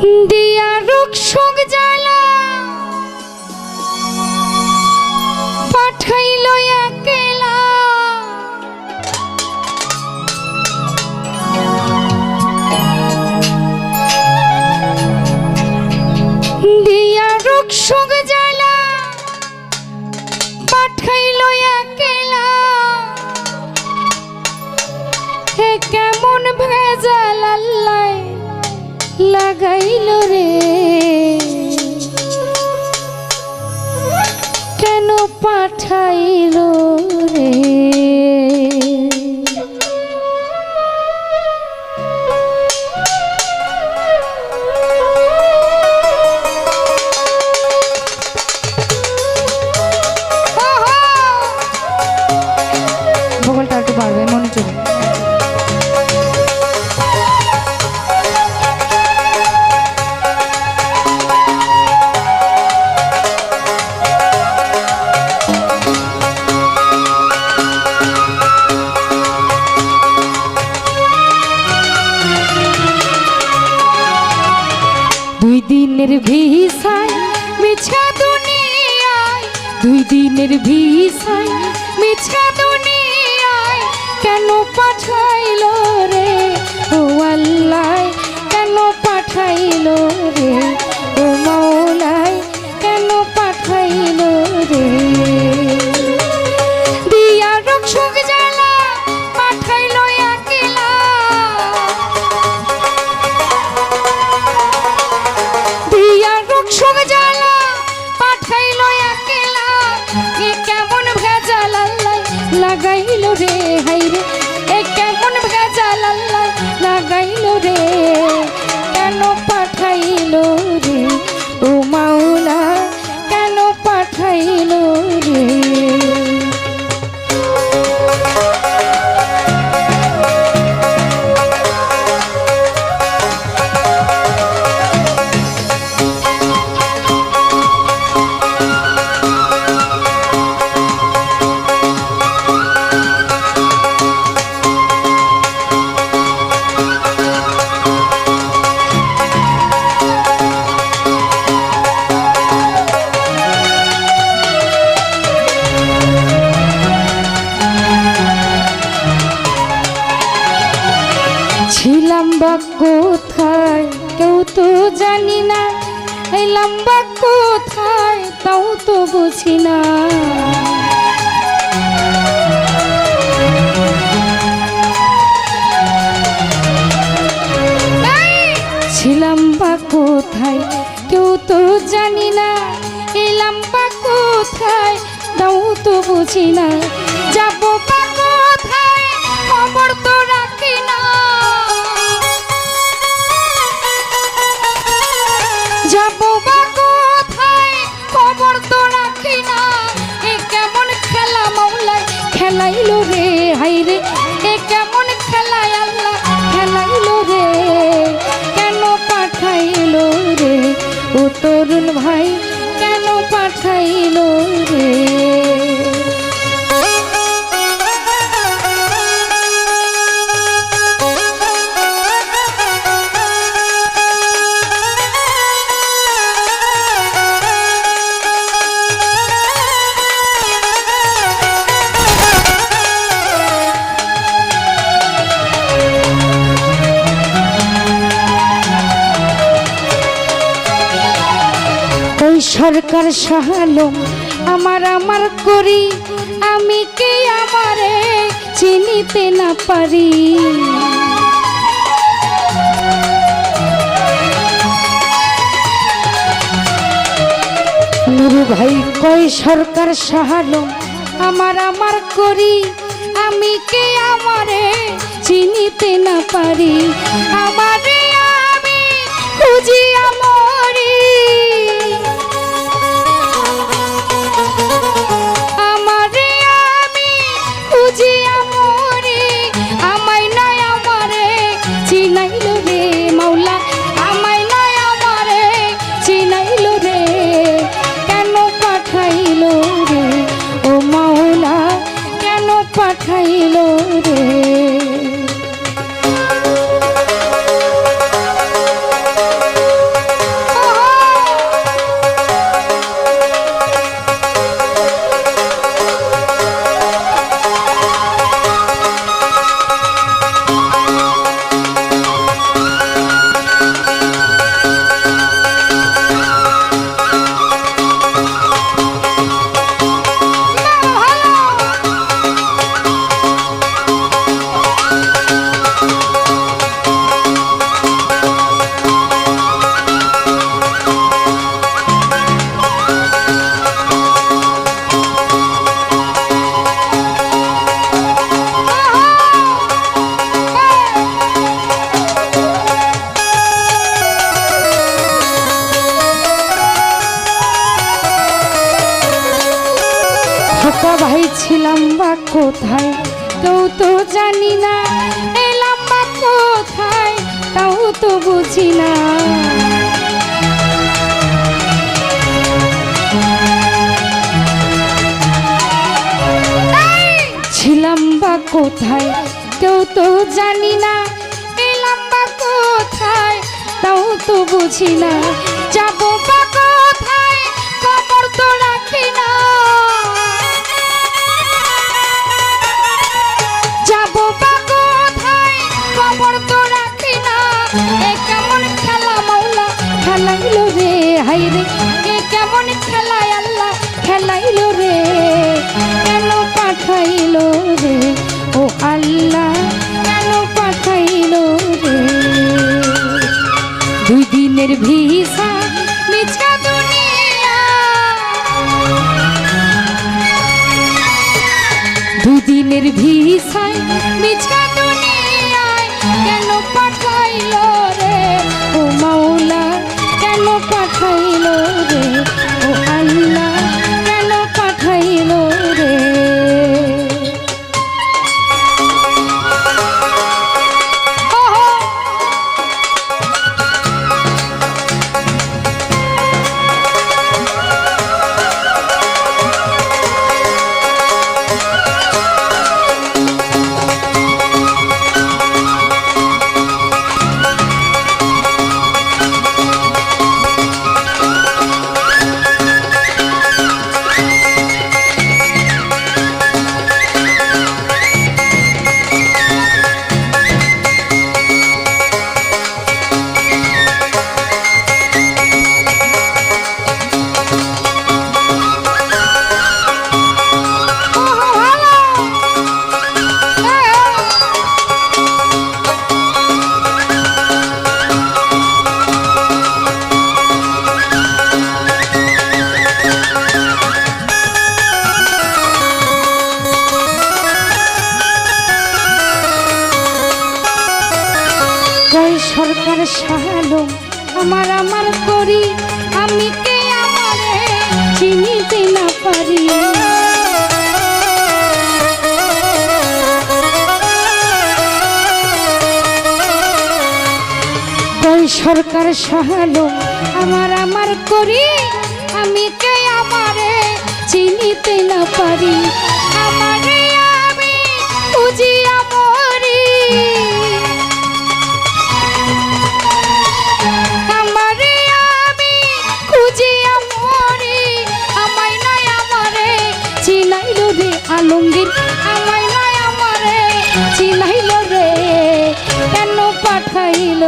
দিয়া রোগ শোক জ্বালা। পাঠাইল একেলা। দিয়া রোগ শোক লাগাইল রে। কেন পাঠাইল দুই দিনের ভিসায় মিছা দুনিয়ায়, দুই দিনের ভিসায় মিছা দুনিয়ায় কেন পাঠাইল রে? ও আল্লাহ, কেন পাঠাইল রে? ও মৌলাই লাগাইল রে। তো বুঝি না। ছিলাম বা কোথায়, কেউ তো জানি না। এলাম বা কোথায় তাও তো বুঝি না। যাব সরকার সাহালম আমার আমার করি। আমি কে আমারে চিনিতে না পারি? নুরু ভাই কই সরকার সাহালম আমার আমার করি। আমি কে আমারে চিনিতে না পারি? আমারে আমি খুঁজি আমরি পাঠাইল রে। কোথায়? কেউ তো জানি না। এলাম বা কোথায়? তাও তো বুঝি না। ছিলাম বা কোথায়? কেউ তো জানি না। এলাম বা কোথায়? তাও তো বুঝি না। যাব বা সরকার সাহালো আমার আমার করি, আমি কে আমারে চিনিতে না পারি? সরকার সাহালো আমার আমার করি, আমি কে আমারে চিনিতে না পারি? আমারে আমি খুঁজি আমো আলমগীর আমায় মায়া মরে চিনাইল রে কেন পাঠাইল?